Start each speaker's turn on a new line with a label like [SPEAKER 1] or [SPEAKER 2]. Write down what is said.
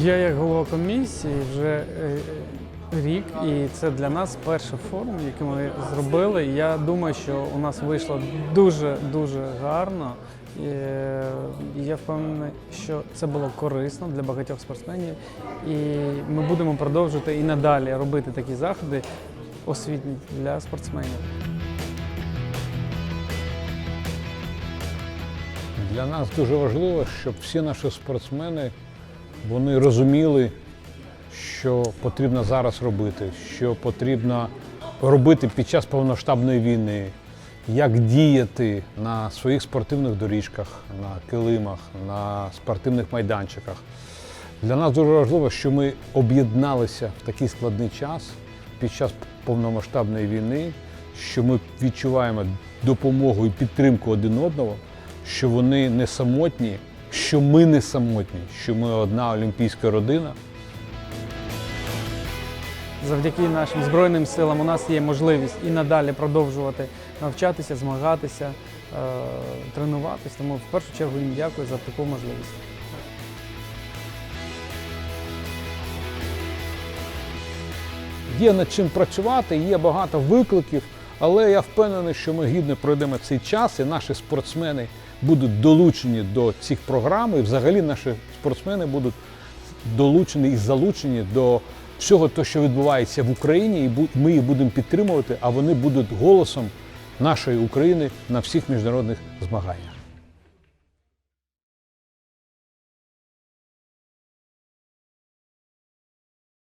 [SPEAKER 1] Я як голова комісії вже е, рік, і це для нас перший форум, який ми зробили. Я думаю, що у нас вийшло дуже дуже гарно. Е, і Я впевнений, що це було корисно для багатьох спортсменів, і ми будемо продовжувати і надалі робити такі заходи освітні для спортсменів.
[SPEAKER 2] Для нас дуже важливо, щоб всі наші спортсмени вони розуміли, що потрібно зараз робити, що потрібно робити під час повноштабної війни, як діяти на своїх спортивних доріжках, на килимах, на спортивних майданчиках. Для нас дуже важливо, що ми об'єдналися в такий складний час під час повномасштабної війни, що ми відчуваємо допомогу і підтримку один одного, що вони не самотні, що ми не самотні, що ми одна олімпійська родина.
[SPEAKER 1] Завдяки нашим Збройним силам у нас є можливість і надалі продовжувати навчатися, змагатися, е, тренуватися. Тому в першу чергу їм дякую за таку можливість.
[SPEAKER 2] Є над чим працювати, є багато викликів, але я впевнений, що ми гідно пройдемо цей час, і наші спортсмени будуть долучені до цих програм, і взагалі наші спортсмени будуть долучені і залучені до всього того, що відбувається в Україні, і ми їх будемо підтримувати, а вони будуть голосом нашої України на всіх міжнародних змаганнях.